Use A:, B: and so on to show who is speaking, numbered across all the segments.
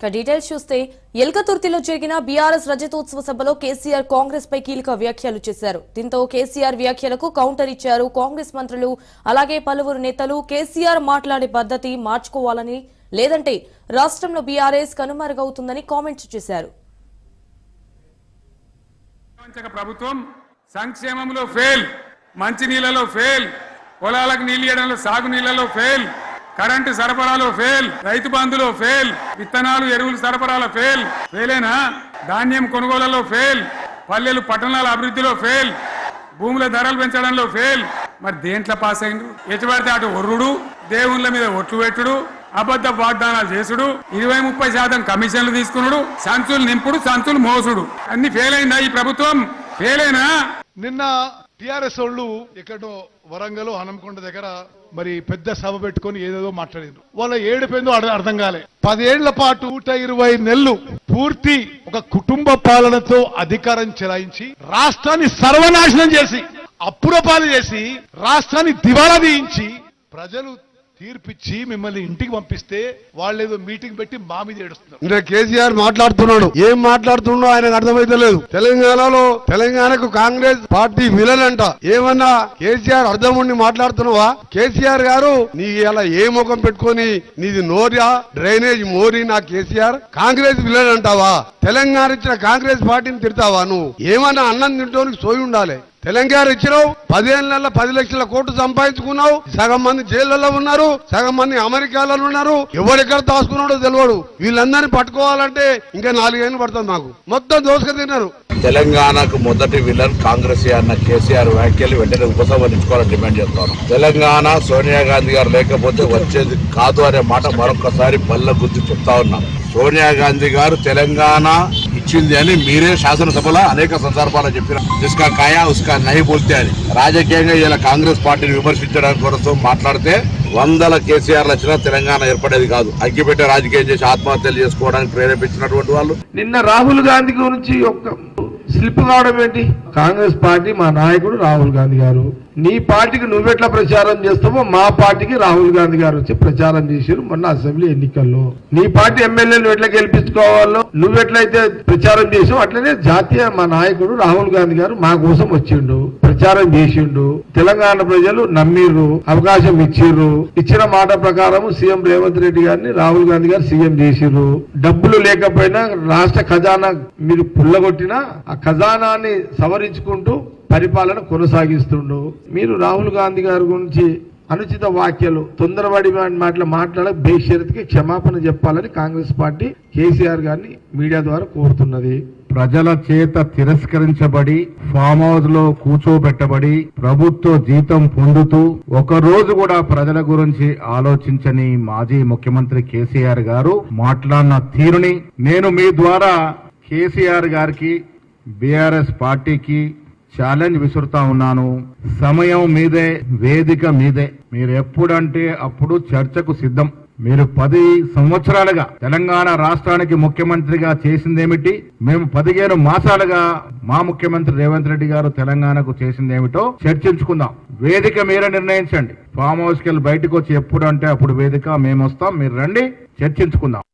A: ఇక డీటెయిల్స్ చూస్తే ఎల్కతుర్తిలో జరిగిన బీఆర్ఎస్ రజతోత్సవ సభలో కేసీఆర్ కాంగ్రెస్ పై కీలక వ్యాఖ్యలు చేశారు. దీంతో కేసీఆర్ వ్యాఖ్యలకు కౌంటర్ ఇచ్చారు కాంగ్రెస్ మంత్రులు. అలాగే పలువురు నేతలు కేసీఆర్ మాట్లాడే పద్ధతి మార్చుకోవాలని లేదంటే రాష్ట్రంలో బీఆర్ఎస్ కనుమరుగవుతుందని కామెంట్స్ చేశారు.
B: ప్రభుత్వం సంక్షేమంలో ఫెయిల్ మంచి నీళ్ళలో ఫెయిల్ పొలాలకు నీళ్ళు ఇవ్వడంలో సాగు నీళ్ళలో ఫెయిల్ కరెంటు సరఫరాలో ఫెయిల్ రైతు బంధులో ఫెయిల్ విత్తనాలు ఎరువులు సరఫరాలో ఫెయిల్. ఫెయిలేనా? ధాన్యం కొనుగోలలో ఫెయిల్ పల్లెలు పట్టణాల అభివృద్ధిలో ఫెయిల్ భూముల ధరలు పెంచడంలో ఫెయిల్. మరి దేంట్లో పాస్ అయిండు? ఎటువంటి అటు ఒర్రుడు దేవుళ్ళ మీద ఒట్లు పెట్టుడు అబద్ధ వాగ్దానాలు చేసుడు ఇరవై ముప్పై శాతం కమిషన్లు తీసుకున్నాడు సంచులు నింపుడు సంచులు మోసుడు. అన్ని ఫెయిల్ అయిందా ఈ ప్రభుత్వం? ఫెయిల్ అయినా
C: నిన్న టిఆర్ఎస్ వాళ్ళు ఎక్కడో వరంగల్ హనంకొండ దగ్గర మరి పెద్ద సభ పెట్టుకొని ఏదేదో మాట్లాడారు వాళ్ళ ఏడు అర్థం అర్థం కాలే. పదేళ్ళ పాటు నూట ఇరవై నెలలు పూర్తి ఒక కుటుంబ పాలనతో అధికారం చెలాయించి రాష్ట్రాన్ని సర్వనాశనం చేసి అప్పురపాలు చేసి రాష్ట్రాన్ని దివాలా తీయించి ప్రజలు తీర్పిచ్చి మిమ్మల్ని ఇంటికి పంపిస్తే వాళ్ళు ఏదో మీటింగ్ పెట్టి మా మీద ఏడుస్తున్నారు.
D: కేసీఆర్ మాట్లాడుతున్నాడు. ఏం మాట్లాడుతున్నాడు ఆయనకు అర్థమైతే లేదు. తెలంగాణలో తెలంగాణకు కాంగ్రెస్ పార్టీ విలనంట. అంట ఏమన్నా కేసీఆర్ అర్థం ఉండి మాట్లాడుతున్నావా? కేసీఆర్ గారు నీ ఇలా ఏ ముఖం పెట్టుకొని నీది నోరియా డ్రైనేజ్ మోరీ నా కేసీఆర్? కాంగ్రెస్ విలన్ అంటావా తెలంగాణ ఇచ్చిన కాంగ్రెస్ పార్టీని తిడతావా నువ్వు? ఏమన్నా అన్నం తింటోనికి సోయి ఉండాలి. తెలంగాణ ఇచ్చినావు పదిహేను నెలల పది లక్షల కోట్లు సంపాదించుకున్నావు సగం మంది జైళ్ళలో ఉన్నారు సగం మంది అమెరికాలో ఉన్నారు ఎవరెక్కడ దాచుకున్నాడో తెలియడు వీళ్ళందరినీ పట్టుకోవాలంటే ఇంకా నాలుగేళ్ళు పడుతుంది మాకు. మొత్తం దోసుక తిన్నారు.
E: తెలంగాణకు మొదటి విలన్ కాంగ్రెస్ అన్న కేసీఆర్ వ్యాఖ్యలు వెంటనే ఉపసంహరించుకోవాలని డిమాండ్ చేస్తాను. తెలంగాణ సోనియా గాంధీ గారు లేకపోతే వచ్చేది కాదు అనే మాట మరొకసారి పళ్ళ గుర్తు చెప్తా ఉన్నాను. సోనియా గాంధీ గారు తెలంగాణ ఇచ్చింది అని మీరే శాసనసభలో అనేక సందర్భాలు చెప్పిన ఇస్కా కాయా ఉస్కా నహి బోల్తే అని. రాజకీయంగా ఇలా కాంగ్రెస్ పార్టీని విమర్శించడానికి కొరకు మాట్లాడితే వందల కేసీఆర్లు వచ్చినా తెలంగాణ ఏర్పడేది కాదు. అగ్గిపెట్టే రాజకీయం చేసి ఆత్మహత్యలు చేసుకోవడానికి ప్రేరేపించినటువంటి వాళ్ళు.
F: నిన్న రాహుల్ గాంధీ గురించి ఒక స్లిప్ కావడం ఏంటి? కాంగ్రెస్ పార్టీ మా నాయకుడు రాహుల్ గాంధీ గారు నీ పార్టీకి నువ్వెట్లా ప్రచారం చేస్తావో మా పార్టీకి రాహుల్ గాంధీ గారు వచ్చి ప్రచారం చేశారు మొన్న అసెంబ్లీ ఎన్నికల్లో. నీ పార్టీ ఎమ్మెల్యేలు ఎట్లా గెలిపించుకోవాలో? నువ్వెట్లయితే ప్రచారం చేసావు అట్లనే జాతీయ మా నాయకుడు రాహుల్ గాంధీ గారు మా కోసం వచ్చిండు ప్రచారం చేసిండు. తెలంగాణ ప్రజలు నమ్మిర్రు అవకాశం ఇచ్చిర్రు. ఇచ్చిన మాట ప్రకారం సీఎం రేవంత్ రెడ్డి గారిని రాహుల్ గాంధీ గారు సీఎం చేసిర్రు డబ్బులు లేకపోయినా రాష్ట్ర ఖజానా మీరు పుల్లగొట్టినా ఆ ఖజానాన్ని సవరించుకుంటూ పరిపాలన కొనసాగిస్తుండు. మీరు రాహుల్ గాంధీ గారి గురించి అనుచిత వ్యాఖ్యలు తొందరపడి మాటలు మాట్లాడ బేషరత్కి క్షమాపణ చెప్పాలని కాంగ్రెస్ పార్టీ కేసీఆర్ గారిని మీడియా ద్వారా కోరుతున్నది.
G: ప్రజల చేత తిరస్కరించబడి ఫామ్ హౌస్లో కూర్చోబెట్టబడి ప్రభుత్వ జీతం పొందుతూ ఒక రోజు కూడా ప్రజల గురించి ఆలోచించని మాజీ ముఖ్యమంత్రి కేసీఆర్ గారు మాట్లాడిన తీరుని నేను మీ ద్వారా కేసీఆర్ గారికి బీఆర్ఎస్ పార్టీకి ఛాలెంజ్ విసురుతా ఉన్నాను. సమయం మీదే వేదిక మీదే. మీరు ఎప్పుడంటే అప్పుడు చర్చకు సిద్ధం. మీరు పది సంవత్సరాలుగా తెలంగాణ రాష్ట్రానికి ముఖ్యమంత్రిగా చేసిందేమిటి? మేము పదిహేను మాసాలుగా మా ముఖ్యమంత్రి రేవంత్ రెడ్డి గారు తెలంగాణకు చేసిందేమిటో చర్చించుకుందాం. వేదిక మీరే నిర్ణయించండి. ఫామ్ హౌస్కి వెళ్ళి బయటకు వచ్చి ఎప్పుడు అంటే అప్పుడు వేదిక మేము వస్తాం మీరు రండి చర్చించుకుందాం.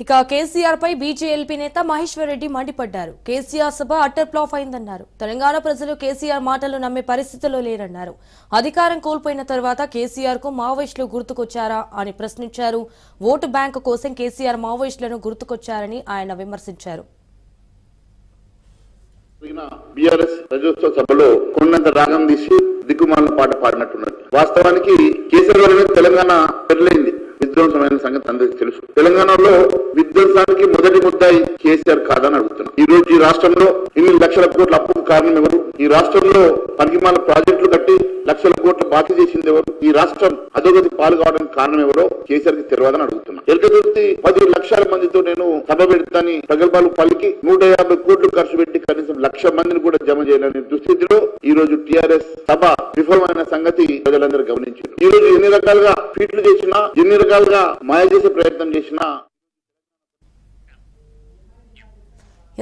A: ఇక కేసీఆర్ పై బీజేఎల్పీ నేత మహేశ్వర్ రెడ్డి మండిపడ్డారు. కేసీఆర్ సభ అట్టర్ ఫ్లాప్ అయిందన్నారు. తెలంగాణ ప్రజలు కేసీఆర్ మాటలు నమ్మే పరిస్థితిలో లేరన్నారు. అధికారం కోల్పోయిన తర్వాత కేసీఆర్కు మావోయిస్టులు గుర్తుకొచ్చారా అని ప్రశ్నించారు. ఓటు బ్యాంకు కోసం కేసీఆర్ మావోయిస్టులను గుర్తుకొచ్చారని ఆయన విమర్శించారు.
H: బీఆర్ఎస్ రజోత్సవ సభలో కొండంత రాగం తీసి పాట పాడినట్టున్నారు. వాస్తవానికి కేసీఆర్ తెలంగాణ పెరలైంది విధ్వంసమైన సంగతి అందరికీ తెలుసు. తెలంగాణలో విధ్వంసానికి మొదటి ముద్దాయి కేసీఆర్ కాదని అడుగుతున్నాం. ఈ రోజు ఈ రాష్ట్రంలో ఇన్ని లక్షల కోట్ల అప్పుకు కారణం ఎవరు? ఈ రాష్ట్రంలో పనికిమాల ప్రాజెక్టులు కట్టి లక్షల కోట్ల బాకీ చేసింది ఎవరు? ఈ రాష్ట్రం అధోగతి పాలు కావడానికి కారణం ఎవరో కేసీఆర్కి తెలియదని అడుగుతున్నా. ఎలకదుర్తి పది లక్షల మందితో నేను సభ పెడతాని ప్రగల్భాలు పలికి నూట యాభై కోట్లు ఖర్చు పెట్టి కనీసం లక్ష మందిని కూడా జమ చేయాలని దుస్థితిలో ఈ రోజు టిఆర్ఎస్ సభ విఫలమైన సంగతి ప్రజలందరూ గమనించారు. ఈ రోజు ఎన్ని రకాలుగా ఫీట్లు చేసినా ఎన్ని రకాల మాయ చేసే ప్రయత్నం చేసిన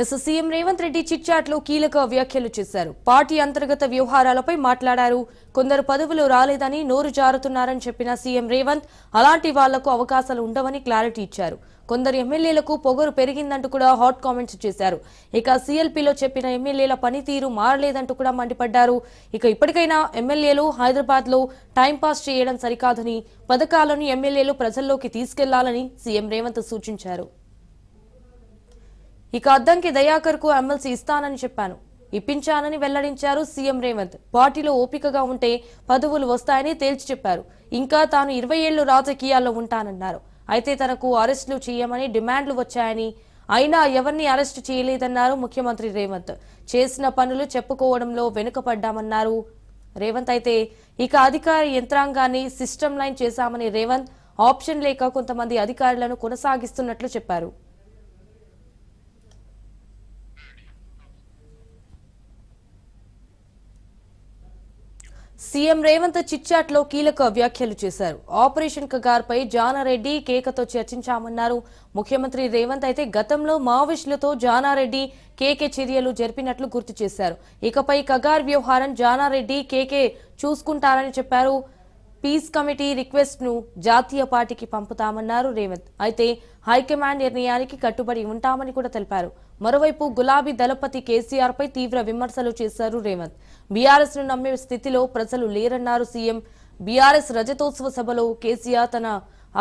A: ఎస్ సీఎం రేవంత్ రెడ్డి చిట్చాట్లో కీలక వ్యాఖ్యలు చేశారు. పార్టీ అంతర్గత వ్యవహారాలపై మాట్లాడారు. కొందరు పదవులు రాలేదని నోరు జారుతున్నారని చెప్పిన సీఎం రేవంత్ అలాంటి వాళ్ళకు అవకాశాలు ఉండవని క్లారిటీ ఇచ్చారు. కొందరు ఎమ్మెల్యేలకు పొగరు పెరిగిందంటూ కూడా హాట్ కామెంట్స్ చేశారు. ఇక సీఎల్పీలో చెప్పిన ఎమ్మెల్యేల పనితీరు మారలేదంటూ కూడా మండిపడ్డారు. ఇక ఇప్పటికైనా ఎమ్మెల్యేలు హైదరాబాద్లో టైంపాస్ చేయడం సరికాదని పథకాలను ఎమ్మెల్యేలు ప్రజల్లోకి తీసుకెళ్ళాలని సీఎం రేవంత్ సూచించారు. ఇక అద్దంకి దయాకర్కు ఎమ్మెల్సీ ఇస్తానని చెప్పాను. ఇప్పించానని వెల్లడించారు సీఎం రేవంత్. పార్టీలో ఓపికగా ఉంటే పదవులు వస్తాయని తేల్చి చెప్పారు. ఇంకా తాను ఇరవై ఏళ్ళు రాజకీయాల్లో ఉంటానన్నారు. అయితే తనకు అరెస్టులు చేయమని డిమాండ్లు వచ్చాయని అయినా ఎవరిని అరెస్ట్ చేయలేదన్నారు ముఖ్యమంత్రి రేవంత్. చేసిన పనులు చెప్పుకోవడంలో వెనుకపడ్డామన్నారు రేవంత్. అయితే ఇక అధికార యంత్రాంగాన్ని సిస్టమ్ లైన్ చేశామని రేవంత్. ఆప్షన్ లేక కొంతమంది అధికారులను కొనసాగిస్తున్నట్లు చెప్పారు. సీఎం రేవంత్ చిట్చాట్లో కీలక వ్యాఖ్యలు చేశారు. ఆపరేషన్ కగార్పై జానారెడ్డి కేకతో చర్చించామన్నారు. ముఖ్యమంత్రి రేవంత్ అయితే గతంలో మావోయిస్టులతో జానారెడ్డి కేకే చర్యలు జరిపినట్లు గుర్తు చేశారు. ఇకపై కగార్ వ్యవహారం జానారెడ్డి కేకే చూసుకుంటారని చెప్పారు. పీస్ కమిటీ రిక్వెస్ట్ను జాతీయ పార్టీకి పంపుతామన్నారు రేవంత్. అయితే హైకమాండ్ నిర్ణయానికి కట్టుబడి ఉంటామని కూడా తెలిపారు. మరోవైపు గులాబీ దళపతి కేసీఆర్ పై తీవ్ర విమర్శలు చేశారు రేవంత్. బీఆర్ఎస్ను నమ్మే స్థితిలో ప్రజలు లేరన్నారు సీఎం. బీఆర్ఎస్ రజతోత్సవ సభలో కేసీఆర్ తన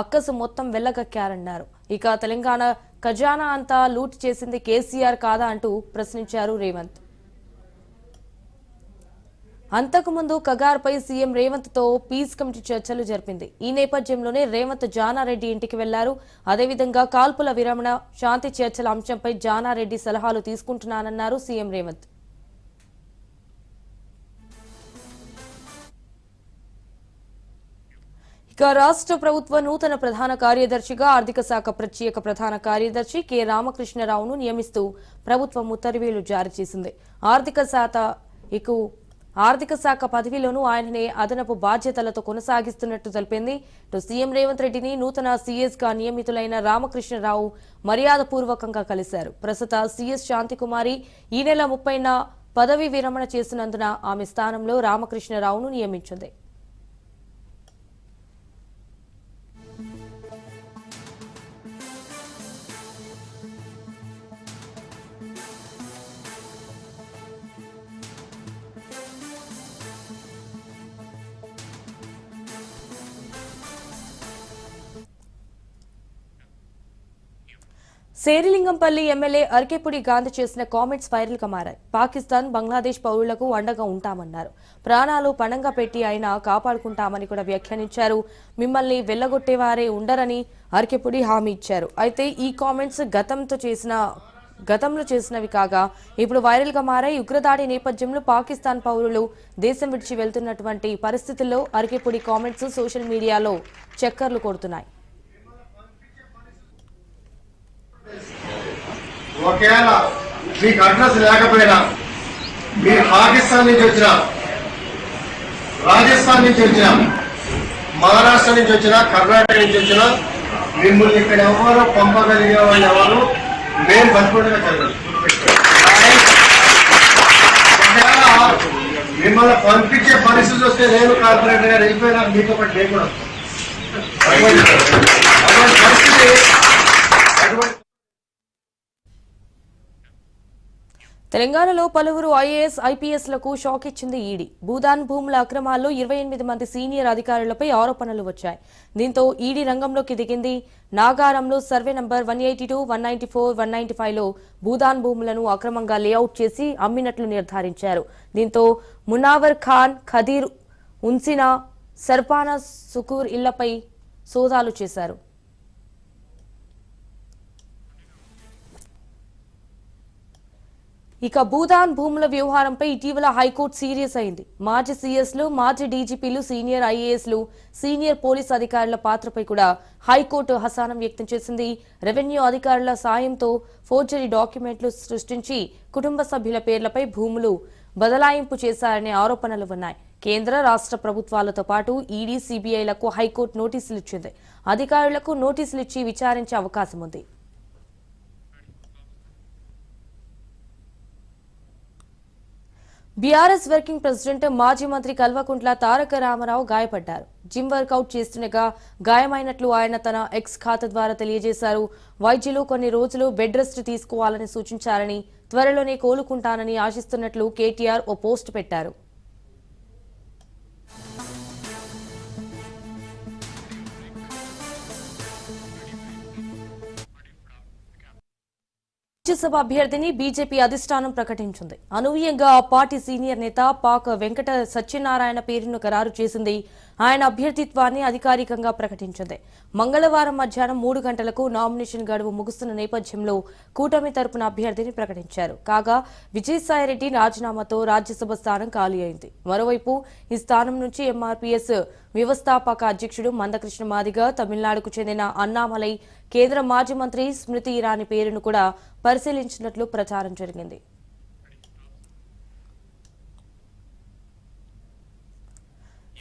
A: అక్కసు మొత్తం వెళ్ళగక్కారన్నారు ఇక తెలంగాణ ఖజానా అంతా లూట్ చేసింది కేసీఆర్ కాదా అంటూ ప్రశ్నించారు రేవంత్. అంతకుముందు కగార్పై సీఎం రేవంత్తో పీస్ కమిటీ చర్చలు జరిపింది. ఈ నేపథ్యంలోనే రేవంత్ జానారెడ్డి ఇంటికి వెళ్ళారు. అదేవిధంగా కాల్పుల విరమణ శాంతి చర్చల అంశంపై జానారెడ్డి సలహాలు తీసుకుంటున్నానన్నారు సీఎం రేవంత్. ఇక రాష్ట్ర ప్రభుత్వ నూతన ప్రధాన కార్యదర్శిగా ఆర్థిక శాఖ ప్రత్యేక ప్రధాన కార్యదర్శి కె రామకృష్ణరావును నియమిస్తూ ప్రభుత్వం ఉత్తర్వులు జారీ చేసింది. ఆర్థిక శాఖ ఇకు ఆర్థిక శాఖ పదవిలోనూ ఆయననే అదనపు బాధ్యతలతో కొనసాగిస్తున్నట్టు తెలిపింది. ఇటు సీఎం రేవంత్ రెడ్డిని నూతన సీఎస్గా నియమితులైన రామకృష్ణరావు మర్యాదపూర్వకంగా కలిశారు. ప్రస్తుత సీఎస్ శాంతికుమారి ఈ నెల ముప్పైన పదవి విరమణ చేసినందున ఆమె స్థానంలో రామకృష్ణరావును నియమించింది. శేరిలింగంపల్లి ఎమ్మెల్యే అర్కేపుడి గాంధీ చేసిన కామెంట్స్ వైరల్గా మారాయి. పాకిస్తాన్ బంగ్లాదేశ్ పౌరులకు అండగా ఉంటామన్నారు. ప్రాణాలు పణంగా పెట్టి ఆయన కాపాడుకుంటామని కూడా వ్యాఖ్యానించారు. మిమ్మల్ని వెళ్ళగొట్టేవారే ఉండరని అరకెపుడి హామీ ఇచ్చారు. అయితే ఈ కామెంట్స్ గతంతో చేసిన గతంలో చేసినవి కాగా ఇప్పుడు వైరల్గా మారాయి. ఉగ్రదాడి నేపథ్యంలో పాకిస్తాన్ పౌరులు దేశం విడిచి వెళ్తున్నటువంటి పరిస్థితుల్లో అరకెపుడి కామెంట్స్ సోషల్ మీడియాలో చక్కర్లు కొడుతున్నాయి.
I: ఒకవేళ మీకు అడ్రస్ లేకపోయినా మీరు పాకిస్తాన్ నుంచి వచ్చిన రాజస్థాన్ నుంచి వచ్చిన మహారాష్ట్ర నుంచి వచ్చిన కర్ణాటక నుంచి వచ్చిన మిమ్మల్ని ఇక్కడ ఎవరు పంపగలిగే వాళ్ళు ఎవరు? మేము బతుకుండగా చదవాలి ఒకవేళ మిమ్మల్ని పంపించే పరిస్థితి వస్తే నేను కార్పొరేటర్ గారు వెళ్ళిపోయినా మీకు ఒకటి నేను కూడా. అటువంటి అటువంటి పరిస్థితి
A: తెలంగాణలో పలువురు ఐఏఎస్ ఐపీఎస్లకు షాక్ ఇచ్చింది ఈడీ. భూదాన్ భూముల అక్రమాల్లో ఇరవై ఎనిమిది మంది సీనియర్ అధికారులపై ఆరోపణలు వచ్చాయి. దీంతో ఈడీ రంగంలోకి దిగింది. నాగారంలో survey number one eighty two one ninety four one ninety ఫైవ్లో భూదాన్ భూములను అక్రమంగా లేఅవుట్ చేసి అమ్మినట్లు నిర్ధారించారు. దీంతో మునావర్ ఖాన్ ఖదీర్ ఉన్సినా సర్పానా సుకూర్ ఇళ్ళపై సోదాలు చేశారు. ఇక భూదాన్ భూముల వ్యవహారంపై ఇటీవల హైకోర్టు సీరియస్ అయింది. మాజీ సీఎస్లు మాజీ డీజీపీలు సీనియర్ ఐఏఎస్లు సీనియర్ పోలీస్ అధికారుల పాత్రపై కూడా హైకోర్టు హసానం వ్యక్తం చేసింది. రెవెన్యూ అధికారుల సాయంతో ఫోర్జరీ డాక్యుమెంట్లు సృష్టించి కుటుంబ సభ్యుల పేర్లపై భూములు బదలాయింపు చేశారనే ఆరోపణలు ఉన్నాయి. కేంద్ర రాష్ట్ర ప్రభుత్వాలతో పాటు ఈడీ సిబిఐలకు హైకోర్టు నోటీసులు ఇచ్చింది. అధికారులకు నోటీసులు ఇచ్చి విచారించే అవకాశం ఉంది బీఆర్ఎస్ వర్కింగ్ ప్రెసిడెంట్ మాజీ మంత్రి కల్వకుంట్ల తారక రామారావు గాయపడ్డారు. జిమ్ వర్కౌట్ చేస్తుండగా గాయమైనట్లు ఆయన తన ఎక్స్ ఖాతా ద్వారా తెలియజేశారు. వైద్యులు కొన్ని రోజులు బెడ్ రెస్ట్ తీసుకోవాలని సూచించారని త్వరలోనే కోలుకుంటానని ఆశిస్తున్నట్లు కేటీఆర్ ఓ పోస్ట్ పెట్టారు. రాజ్యసభ అభ్యర్థిని బీజేపీ అధిష్టానం ప్రకటించింది. అనూహ్యంగా పార్టీ సీనియర్ నేత పాక్ వెంకట సత్యనారాయణ పేరును ఖరారు చేసింది. ఆయన అభ్యర్థిత్వాన్ని అధికారికంగా ప్రకటించింది. మంగళవారం మధ్యాహ్నం మూడు గంటలకు నామినేషన్ గడువు ముగుస్తున్న నేపథ్యంలో కూటమి తరపున అభ్యర్థిని ప్రకటించారు. కాగా విజయసాయిరెడ్డి రాజీనామాతో రాజ్యసభ స్థానం ఖాళీ అయింది. మరోవైపు ఈ స్థానం నుంచి ఎంఆర్పీఎస్ వ్యవస్థాపక అధ్యక్షుడు మందకృష్ణ మాదిగ తమిళనాడుకు చెందిన అన్నామలై కేంద్ర మాజీ మంత్రి స్మృతి ఇరానీ పేరును కూడా పరిశీలించినట్లు ప్రచారం జరిగింది.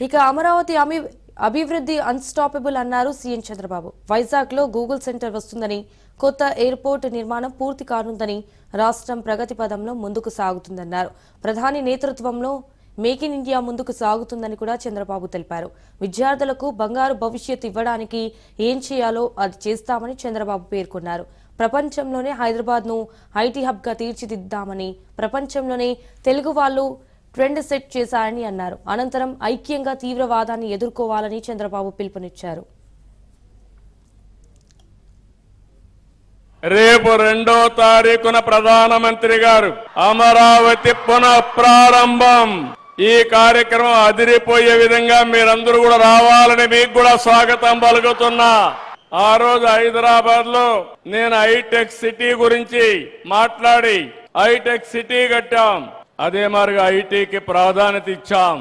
A: ఇక అమరావతి అమి అభివృద్ధి అన్స్టాపబుల్ అన్నారు సీఎం చంద్రబాబు. వైజాగ్లో గూగుల్ సెంటర్ వస్తుందని కొత్త ఎయిర్పోర్ట్ నిర్మాణం పూర్తి కానుందని రాష్ట్రం ప్రగతి పదంలో ముందుకు సాగుతుందన్నారు. ప్రధాని నేతృత్వంలో మేక్ ఇన్ ఇండియా ముందుకు సాగుతుందని కూడా చంద్రబాబు తెలిపారు. విద్యార్థులకు బంగారు భవిష్యత్తు ఇవ్వడానికి ఏం చేయాలో అది చేస్తామని చంద్రబాబు పేర్కొన్నారు. ప్రపంచంలోనే హైదరాబాద్ను ఐటీ హబ్గా తీర్చిదిద్దామని ప్రపంచంలోనే తెలుగు వాళ్ళు ట్రెండ్ సెట్ చేశారని అన్నారు. అనంతరం ఐక్యంగా తీవ్రవాదాన్ని ఎదుర్కోవాలని చంద్రబాబు పిలుపునిచ్చారు.
J: రేపు రెండో తారీఖున ప్రధానమంత్రి గారు అమరావతి పునఃప్రారంభం. ఈ కార్యక్రమం అదిరిపోయే విధంగా మీరందరూ కూడా రావాలని మీకు కూడా స్వాగతం పలుకుతున్నా. ఆ రోజు హైదరాబాద్లో నేను హైటెక్ సిటీ గురించి మాట్లాడి హైటెక్ సిటీ కట్టాం. అదే మారిగా ఐటీకి ప్రాధాన్యత ఇచ్చాం.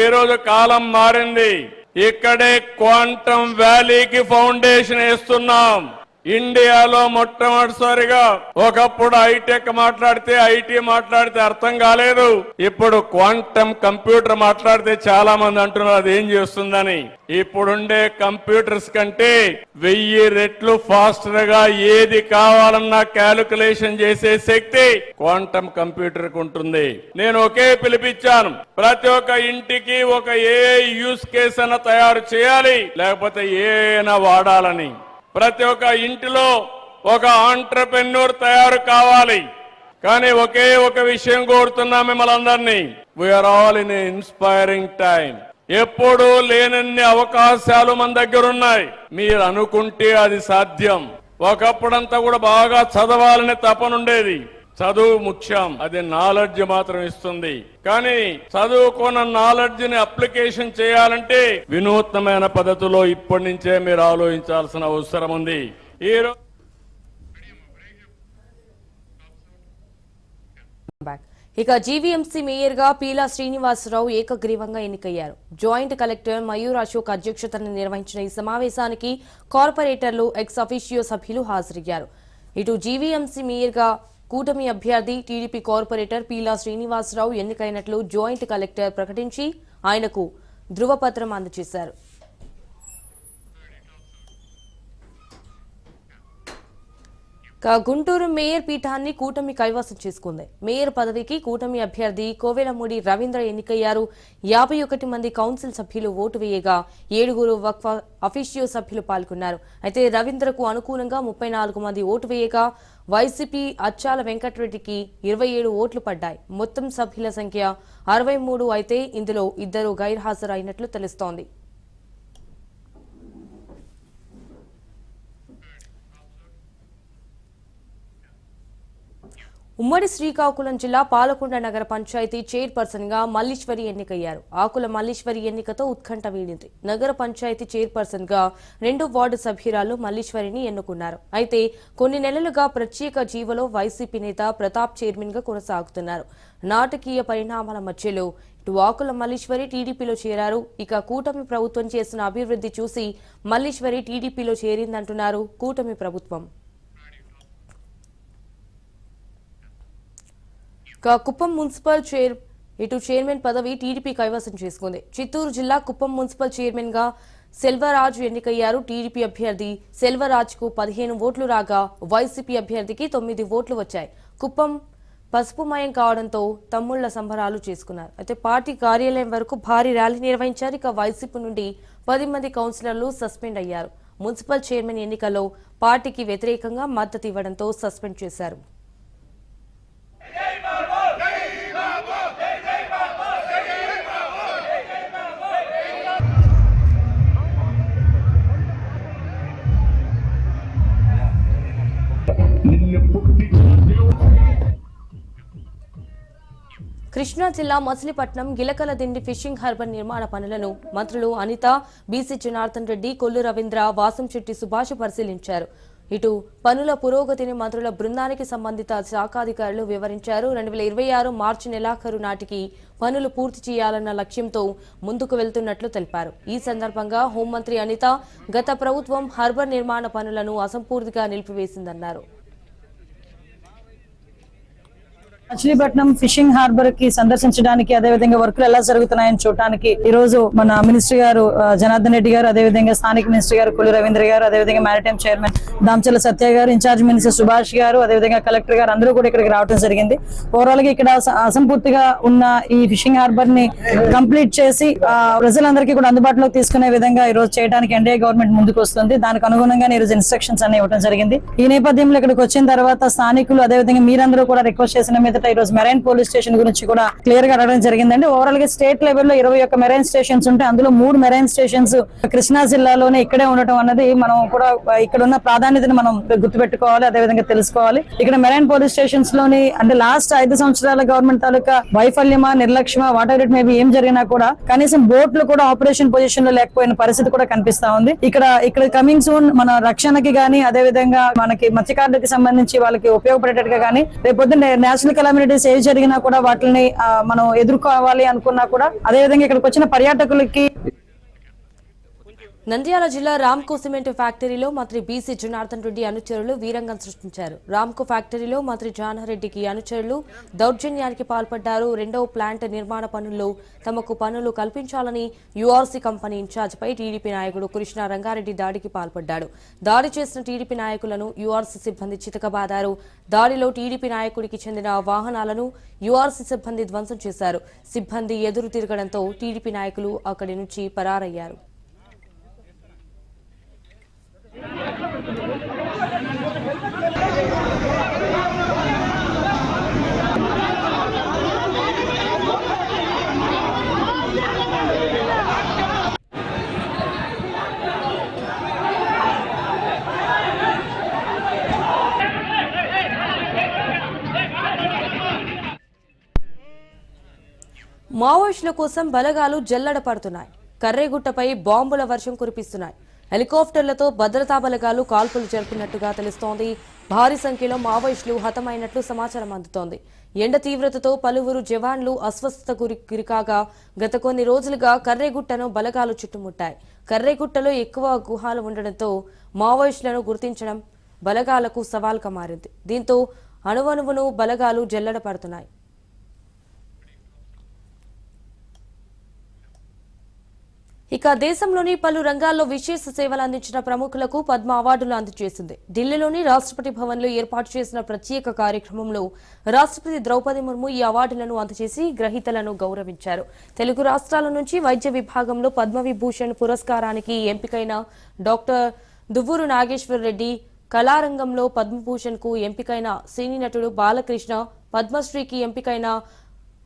J: ఈ రోజు కాలం మారింది. ఇక్కడే క్వాంటమ్ వ్యాలీకి ఫౌండేషన్ వేస్తున్నాం. ఇండియాలో మొట్టమొదటిసారిగా ఒకప్పుడు హైటెక్ మాట్లాడితే ఐటీ మాట్లాడితే అర్థం కాలేదు. ఇప్పుడు క్వాంటమ్ కంప్యూటర్ మాట్లాడితే చాలా మంది అంటున్నారు అది ఏం చేస్తుందని? ఇప్పుడుండే కంప్యూటర్స్ కంటే వెయ్యి రెట్లు ఫాస్టర్గా ఏది కావాలన్నా క్యాలిక్యులేషన్ చేసే శక్తి క్వాంటమ్ కంప్యూటర్కు ఉంటుంది. నేను ఒకే పిలిపించాను ప్రతి ఒక్క ఇంటికి ఒక ఏ యూస్ కేస్ అన్న తయారు చేయాలి లేకపోతే ఏ అయినా వాడాలని. ప్రతి ఒక్క ఇంటిలో ఒక ఆంటర్ప్రెన్యూర్ తయారు కావాలి. కానీ ఒకే ఒక విషయం కోరుతున్నా మిమ్మల్ని అందరినీ. We're all in inspiring time ఎప్పుడూ లేనన్ని అవకాశాలు మన దగ్గర ఉన్నాయి. మీరు అనుకుంటే అది సాధ్యం. ఒకప్పుడంతా కూడా బాగా చదవాలని తపనుండేది చదువు ముఖ్యం అది నాలెడ్జ్ మాత్రం ఇస్తుంది. కానీ చదువుకున్న నాలెడ్జ్ని అప్లికేషన్ చేయాలంటే వినూత్నమైన పద్ధతిలో ఇప్పటి నుంచే మీరు ఆలోచించాల్సిన అవసరం ఉంది. ఈ
A: బ్యాక్ ఇక జీవీఎంసీ మేయర్గా పీలా శ్రీనివాసరావు ఏకగ్రీవంగా ఎన్నికయ్యారు. జాయింట్ కలెక్టర్ మయూర్ అశోక్ అధ్యక్షతన నిర్వహించిన ఈ సమావేశానికి కార్పొరేటర్లు ఎక్స్ అఫీషియో సభ్యులు హాజరయ్యారు. ఇటు జీవీఎంసీ మేయర్గా కూటమి అభ్యర్థి టీడీపీ కార్పొరేటర్ పీలా శ్రీనివాసరావు ఎన్నికైనట్లు జాయింట్ కలెక్టర్ ప్రకటించి ఆయనకు ధృవపత్రం అందజేశారు. గుంటూరు మేయర్ పీఠాన్ని కూటమి కైవసం చేసుకుంది. మేయర్ పదవికి కూటమి అభ్యర్థి కోవెలమూడి రవీంద్ర ఎన్నికయ్యారు. యాభై ఒకటి మంది కౌన్సిల్ సభ్యులు ఓటు వేయగా ఏడుగురు వక్ఫా అఫీషియో సభ్యులు పాల్గొన్నారు. అయితే రవీంద్రకు అనుకూలంగా ముప్పై నాలుగు మంది ఓటు వేయగా వైసీపీ అచ్చాల వెంకటరెడ్డికి ఇరవై ఏడు ఓట్లు పడ్డాయి. మొత్తం సభ్యుల సంఖ్య అరవై మూడు అయితే ఇందులో ఇద్దరు గైర్హాజరైనట్లు తెలుస్తోంది. ఉమ్మడి శ్రీకాకుళం జిల్లా పాలకొండ నగర పంచాయతీ చైర్పర్సన్గా మల్లీశ్వరి ఎన్నికయ్యారు. ఆకుల మల్లీశ్వరి ఎన్నికతో ఉత్కంఠ వీడింది. నగర పంచాయతీ చైర్పర్సన్గా రెండు వార్డు సభ్యురాలు మల్లీశ్వరిని ఎన్నుకున్నారు. అయితే కొన్ని నెలలుగా ప్రత్యేక జీవలో వైసీపీ నేత ప్రతాప్ చైర్మన్గా కొనసాగుతున్నారు. నాటకీయ పరిణామాల మధ్యలో ఇటు ఆకుల మల్లీశ్వరి టీడీపీలో చేరారు. ఇక కూటమి ప్రభుత్వం చేసిన అభివృద్ధి చూసి మల్లీశ్వరి టీడీపీలో చేరిందంటున్నారు కూటమి ప్రభుత్వం. కుప్పం మున్సిపల్ చైర్ ఇటు చైర్మన్ పదవి టీడీపీ కైవసం చేసుకుంది. చిత్తూరు జిల్లా కుప్పం మున్సిపల్ చైర్మన్గా సెల్వరాజు ఎన్నికయ్యారు. టీడీపీ అభ్యర్థి సెల్వరాజ్కు పదిహేను ఓట్లు రాగా వైసీపీ అభ్యర్థికి తొమ్మిది ఓట్లు వచ్చాయి. కుప్పం పసుపుమయం కావడంతో తమ్ముళ్ళ సంబరాలు చేసుకున్నారు. అయితే పార్టీ కార్యాలయం వరకు భారీ ర్యాలీ నిర్వహించారు. ఇక వైసీపీ నుండి పది మంది కౌన్సిలర్లు సస్పెండ్ అయ్యారు. మున్సిపల్ చైర్మన్ ఎన్నికల్లో పార్టీకి వ్యతిరేకంగా మద్దతు ఇవ్వడంతో సస్పెండ్ చేశారు. కృష్ణా జిల్లా మచిలీపట్నం గిలకల దిండి ఫిషింగ్ హార్బర్ నిర్మాణ పనులను మంత్రులు అనిత బీసీ జనార్దన్ రెడ్డి కొల్లు రవీంద్ర వాసంశెట్టి సుభాష్ పరిశీలించారు. ఇటు పనుల పురోగతిని మంత్రుల బృందానికి సంబంధిత శాఖాధికారులు వివరించారు. రెండు వేల ఇరవై ఆరు మార్చి నెలాఖరు నాటికి పనులు పూర్తి చేయాలన్న లక్ష్యంతో ముందుకు వెళ్తున్నట్లు తెలిపారు. ఈ సందర్భంగా హోంమంత్రి అనిత గత ప్రభుత్వం హార్బర్ నిర్మాణ పనులను అసంపూర్తిగా నిలిపివేసిందన్నారు.
K: మచిలీపట్నం ఫిషింగ్ హార్బర్కి సందర్శించడానికి అదేవిధంగా వర్కులు ఎలా జరుగుతున్నాయని చూడడానికి ఈ రోజు మన మినిస్టర్ గారు జనార్దన్ రెడ్డి గారు అదేవిధంగా స్థానిక మినిస్టర్ గారు కొల్లు రవీంద్ర గారు అదేవిధంగా మారిటైమ్ చైర్మన్ దామచల్ల సత్య గారు ఇన్ఛార్జ్ మినిస్టర్ సుభాష్ గారు అదేవిధంగా కలెక్టర్ గారు అందరూ కూడా ఇక్కడికి రావడం జరిగింది. ఓవరాల్గా ఇక్కడ అసంపూర్తిగా ఉన్న ఈ ఫిషింగ్ హార్బర్ని కంప్లీట్ చేసి ఆ, ప్రజలందరికీ కూడా అందుబాటులోకి తీసుకునే విధంగా ఈ రోజు చేయడానికి ఎన్డీఏ గవర్నమెంట్ ముందుకు వస్తుంది. దానికి అనుగుణంగా ఈ రోజు ఇన్స్ట్రక్షన్స్ అన్ని ఇవ్వడం జరిగింది. ఈ నేపథ్యంలో ఇక్కడికి వచ్చిన తర్వాత స్థానికులు అదేవిధంగా మీరందరూ కూడా రిక్వెస్ట్ చేసిన మీద మీదట ఈ రోజు మెరైన్ పోలీస్ స్టేషన్ గురించి కూడా క్లియర్గా అడగడం జరిగిందండి. ఓవరాల్గా స్టేట్ లెవెల్లో ఇరవై ఒక్క మెరైన్ స్టేషన్స్ ఉంటే అందులో మూడు మెరైన్ స్టేషన్స్ కృష్ణా జిల్లాలోనే ఇక్కడే ఉండటం అన్నది మనం కూడా ఇక్కడ ఉన్న ప్రాధాన్యతను మనం గుర్తుపెట్టుకోవాలి అదేవిధంగా తెలుసుకోవాలి. ఇక్కడ మెరైన్ పోలీస్ స్టేషన్స్లోని అంటే లాస్ట్ ఐదు సంవత్సరాల గవర్నమెంట్ తాలూకా వైఫల్యమా నిర్లక్ష్యమా వాట్ ఎవర్ ఇట్ మేబీ ఏం జరిగినా కూడా కనీసం బోట్లు కూడా ఆపరేషన్ పొజిషన్లో లేకపోయిన పరిస్థితి కూడా కనిపిస్తా ఉంది. ఇక్కడ ఇక్కడ కమింగ్ సూన్ మన రక్షణకి గానీ అదే విధంగా మనకి మత్స్యకారులకి సంబంధించి వాళ్ళకి ఉపయోగపడేటట్టుగా గానీ రేపొద్దున నేషనల్ కెలామిటీస్ ఏవి జరిగినా కూడా వాటిని మనం ఎదుర్కోవాలి అనుకున్నా కూడా అదే విధంగా ఇక్కడికి వచ్చిన పర్యాటకులకి
A: నంద్యాల జిల్లా రామ్కో సిమెంట్ ఫ్యాక్టరీలో మంత్రి బీసీ జనార్దన్ రెడ్డి అనుచరులు వీరంగం సృష్టించారు. రామ్కో ఫ్యాక్టరీలో మంత్రి జానారెడ్డికి అనుచరులు దౌర్జన్యానికి పాల్పడ్డారు. రెండవ ప్లాంట్ నిర్మాణ పనుల్లో తమకు పనులు కల్పించాలని యూఆర్సీ కంపెనీ ఇన్ఛార్జ్పై టీడీపీ నాయకుడు కృష్ణ రంగారెడ్డి దాడికి పాల్పడ్డాడు. దాడి చేసిన టీడీపీ నాయకులను యూఆర్సీ సిబ్బంది చితకబాదారు. దాడిలో టీడీపీ నాయకుడికి చెందిన వాహనాలను యూఆర్సీ సిబ్బంది ధ్వంసం చేశారు. సిబ్బంది ఎదురు తిరగడంతో టీడీపీ నాయకులు అక్కడి నుంచి పరారయ్యారు. మావోయిస్టుల కోసం బలగాలు జల్లడ పడుతున్నాయి. కర్రేగుట్టపై బాంబుల వర్షం కురిపిస్తున్నాయి. హెలికాప్టర్లతో భద్రతా బలగాలు కాల్పులు జరిపినట్టుగా తెలుస్తోంది. భారీ సంఖ్యలో మావోయిస్టులు హతమైనట్లు సమాచారం అందుతోంది. ఎండ తీవ్రతతో పలువురు జవాన్లు అస్వస్థత గురి గురికాగా గత కొన్ని రోజులుగా కర్రేగుట్టను బలగాలు చుట్టుముట్టాయి. కర్రేగుట్టలో ఎక్కువ గుహాలు ఉండడంతో మావోయిస్టులను గుర్తించడం బలగాలకు సవాల్గా మారింది. దీంతో అణువణువును బలగాలు జల్లడ పడుతున్నాయి. ఇక దేశంలోని పలు రంగాల్లో విశేష సేవలు అందించిన ప్రముఖులకు పద్మ అవార్డులు అందజేసింది. ఢిల్లీలోని రాష్ట్రపతి భవన్లో ఏర్పాటు చేసిన ప్రత్యేక కార్యక్రమంలో రాష్ట్రపతి ద్రౌపది ముర్ము ఈ అవార్డులను అందజేసి గ్రహీతలను గౌరవించారు. తెలుగు రాష్ట్రాల నుంచి వైద్య విభాగంలో పద్మవిభూషణ్ పురస్కారానికి ఎంపికైన డాక్టర్ దువ్వూరు నాగేశ్వర్ రెడ్డి కళారంగంలో పద్మభూషణ్కు ఎంపికైన సినీ నటుడు బాలకృష్ణ పద్మశ్రీకి ఎంపికైన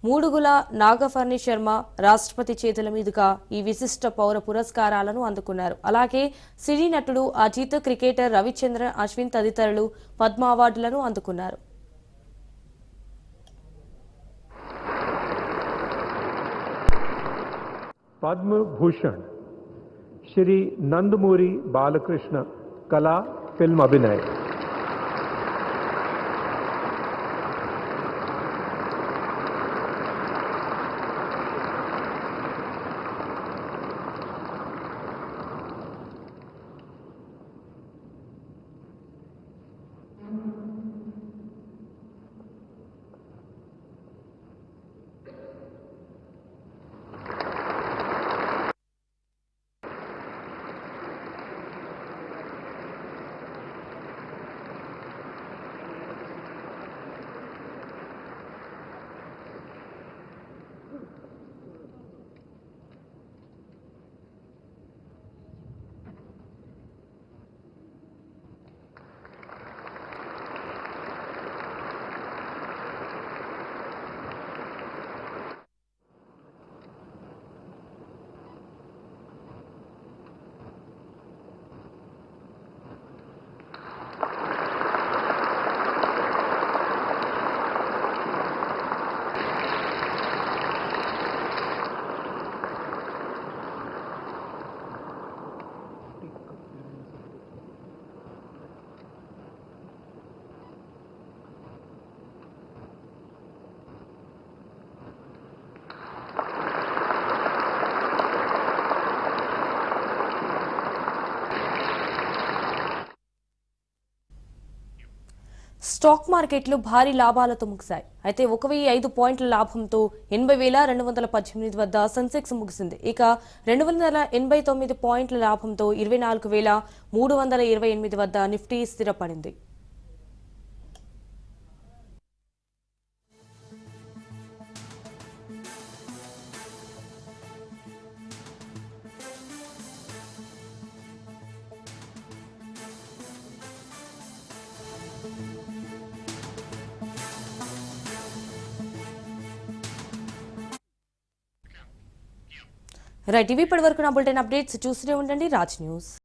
A: మూడుగుల నాగఫర్ణి శర్మ రాష్ట్రపతి చేతుల మీదుగా ఈ విశిష్ట పౌర పురస్కారాలను అందుకున్నారు. అలాగే సినీ నటుడు అజిత్ క్రికెటర్ రవిచంద్రన్ అశ్విన్ తదితరులు పద్మ అవార్డులను అందుకున్నారు.
L: పద్మభూషణ్ శ్రీ నందమూరి బాలకృష్ణ కళా ఫిల్మ్ అభినయ్.
A: స్టాక్ మార్కెట్లు భారీ లాభాలతో ముగిశాయి. అయితే ఒక వెయ్యి ఐదు పాయింట్ల లాభంతో ఎనభై వేల రెండు వందల పద్దెనిమిది వద్ద సెన్సెక్స్ ముగిసింది. ఇక రెండు వందల ఎనభై తొమ్మిది పాయింట్ల లాభంతో ఇరవై నాలుగు వేల మూడు వందల ఇరవై ఎనిమిది వద్ద నిఫ్టీ స్థిరపడింది. రైట్ ఇవి ఇప్పటి వరకు నా బులెటిన్ అప్డేట్స్ చూస్తూనే ఉండండి. రాజ్ న్యూస్.